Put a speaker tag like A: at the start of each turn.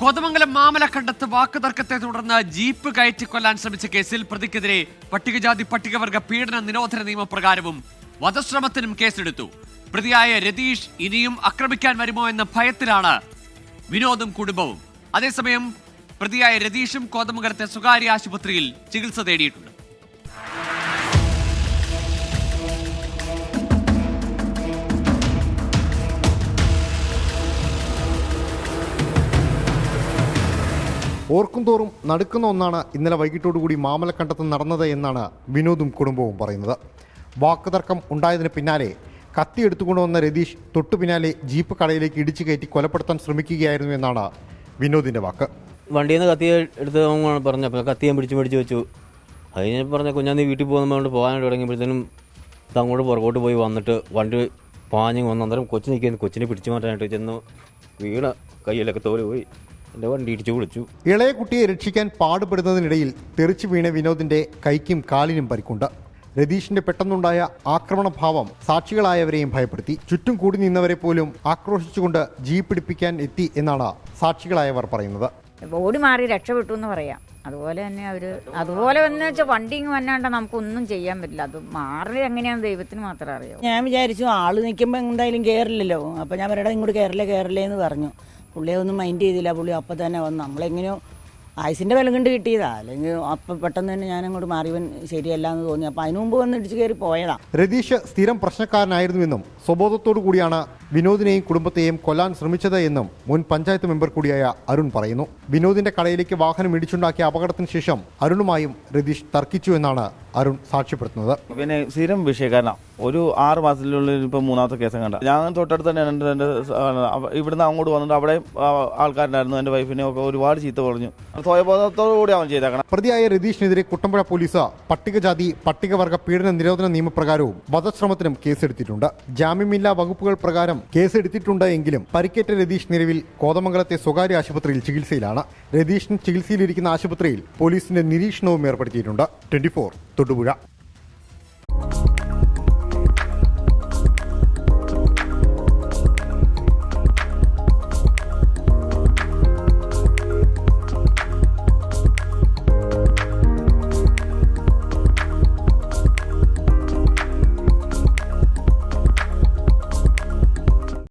A: കോതമംഗലം മാമലക്കണ്ടത്ത് വാക്കുതർക്കത്തെ തുടർന്ന് ജീപ്പ് കയറ്റിക്കൊല്ലാൻ ശ്രമിച്ച കേസിൽ പ്രതിക്കെതിരെ പട്ടികജാതി പട്ടികവർഗ പീഡന നിരോധന നിയമപ്രകാരവും വധശ്രമത്തിനും കേസെടുത്തു. പ്രതിയായ രതീഷ് ഇനിയും ആക്രമിക്കാൻ വരുമോ എന്ന ഭയത്തിലാണ് വിനോദും കുടുംബവും. അതേസമയം പ്രതിയായ രതീഷും കോതമംഗലത്തെ സ്വകാര്യ ആശുപത്രിയിൽ ചികിത്സ തേടിയിട്ടുണ്ട്.
B: ഓർക്കുംതോറും നടുക്കുന്ന ഒന്നാണ് ഇന്നലെ വൈകിട്ടോടുകൂടി മാമലക്കണ്ടത്ത് നടന്നത് എന്നാണ് വിനോദും കുടുംബവും പറയുന്നത്. വാക്കുതർക്കം ഉണ്ടായതിന് പിന്നാലെ കത്തി എടുത്തുകൊണ്ടുവന്ന രതീഷ് തൊട്ടു പിന്നാലെ ജീപ്പ് കടയിലേക്ക് ഇടിച്ചു കയറ്റി കൊലപ്പെടുത്താൻ ശ്രമിക്കുകയായിരുന്നു എന്നാണ് വിനോദിന്റെ വാക്ക്.
C: വണ്ടിയിൽ നിന്ന് കത്തി എടുത്ത് പറഞ്ഞു. പറഞ്ഞപ്പോൾ കത്തി ഞാൻ പിടിച്ച് മേടിച്ച് വെച്ചു. അതിന് പറഞ്ഞ കുഞ്ഞാന്തി വീട്ടിൽ പോകുന്ന കൊണ്ട് പോകാനായിട്ട് തുടങ്ങിയപ്പോഴത്തേനും അങ്ങോട്ട് പുറകോട്ട് പോയി വന്നിട്ട് വണ്ടി പാഞ്ഞ് വന്നു അന്നേരം കൊച്ചു നിൽക്കുന്നു കൊച്ചിനെ പിടിച്ചു മാറ്റാനായിട്ട് ചെന്ന് വീണ കയ്യിലൊക്കെ തോൽ പോയി. എന്റെ വണ്ടി ഇടിച്ചു വിളിച്ചു
B: ഇളയ കുട്ടിയെ രക്ഷിക്കാൻ പാടുപെടുന്നതിനിടയിൽ തെറിച്ചു വീണ വിനോദിന്റെ കൈക്കും കാലിനും പരിക്കുണ്ട്. രതീഷിന്റെ പെട്ടെന്നുണ്ടായ ആക്രമണഭാവം സാക്ഷികളായവരെയും ഭയപ്പെടുത്തി. ചുറ്റും കൂടി നിന്നവരെ പോലും ആക്രോശിച്ചുകൊണ്ട് ജീപ്പ് പിടിപ്പിക്കാൻ എത്തി എന്നാണ് സാക്ഷികളായവർ പറയുന്നത്.
D: ഓടി മാറി രക്ഷപ്പെട്ടു എന്ന് പറയാം. അതുപോലെ തന്നെ അവർ അതുപോലെ എന്ന് വെച്ചാൽ വണ്ടി ഇങ്ങ് വന്നാണ്ട് നമുക്കൊന്നും ചെയ്യാൻ പറ്റില്ല. അത് മാറി എങ്ങനെയാന്ന് ദൈവത്തിന് മാത്രമേ അറിയാം
E: ഞാൻ വിചാരിച്ചു ആൾ നിൽക്കുമ്പോൾ എന്തായാലും കയറില്ലല്ലോ അപ്പോൾ ഞാൻ പറയടാ ഇങ്ങോട്ട് കയറില്ലേ കയറില്ലേ എന്ന് പറഞ്ഞു. പുള്ളിയെ ഒന്നും മൈൻഡ് ചെയ്തില്ല. പുള്ളി അപ്പം തന്നെ വന്നു നമ്മളെങ്ങനെയോ ആയുസിന്റെ വില കണ്ട് കിട്ടിയതാ. അല്ലെങ്കിൽ അപ്പം പെട്ടെന്ന് തന്നെ ഞാൻ അങ്ങോട്ട് മാറിയവൻ ശരിയല്ല എന്ന് തോന്നി. അപ്പം അതിനു മുമ്പ് വന്ന് ഇടിച്ചു കയറി പോയതാ.
B: രതീഷ് സ്ഥിരം പ്രശ്നക്കാരനായിരുന്നുവെന്നും സ്വബോധത്തോടു കൂടിയാണ് വിനോദിനെയും കുടുംബത്തെയും കൊല്ലാൻ ശ്രമിച്ചത് എന്നും മുൻ പഞ്ചായത്ത് മെമ്പർ കൂടിയായ അരുൺ പറയുന്നു. വിനോദിന്റെ കടയിലേക്ക് വാഹനം ഇടിച്ചുണ്ടാക്കിയ അപകടത്തിന് ശേഷം അരുണുമായും രതീഷ് തർക്കിച്ചു എന്നാണ് അരുൺ സാക്ഷ്യപ്പെടുത്തുന്നത്.
F: പിന്നെ സ്ഥിരം വിഷയക്കാരനാണ് ഒരു ആറ് മാസത്തിനുള്ളിൽ ഇപ്പം മൂന്നാമത്തെ കേസം കണ്ട. ഞാൻ തൊട്ടടുത്ത് തന്നെ എന്റെ എന്റെ ഇവിടുന്ന് അങ്ങോട്ട് വന്നിട്ട് അവിടെ ആൾക്കാരുണ്ടായിരുന്നു എന്റെ വൈഫിനെ ഒക്കെ ഒരുപാട് ചീത്ത പറഞ്ഞു. സ്വയബോധത്തോടു കൂടി അവൻ ചെയ്തേക്കണം.
B: പ്രതിയായ രതീഷിനെതിരെ കുട്ടമ്പുഴ പോലീസ് പട്ടികജാതി പട്ടികവർഗ പീഡന നിരോധന നിയമപ്രകാരവും വധശ്രമത്തിനും കേസെടുത്തിട്ടുണ്ട്. ജാമ്യമില്ലാ വകുപ്പുകൾ പ്രകാരം കേസെടുത്തിട്ടുണ്ട് എങ്കിലും പരിക്കേറ്റ രതീഷ് നിലവിൽ കോതമംഗലത്തെ സ്വകാര്യ ആശുപത്രിയിൽ ചികിത്സയിലാണ്. രതീഷിന് ചികിത്സയിലിരിക്കുന്ന ആശുപത്രിയിൽ പോലീസിന്റെ നിരീക്ഷണവും ഏർപ്പെടുത്തിയിട്ടുണ്ട്. Twenty four Thodupuzha.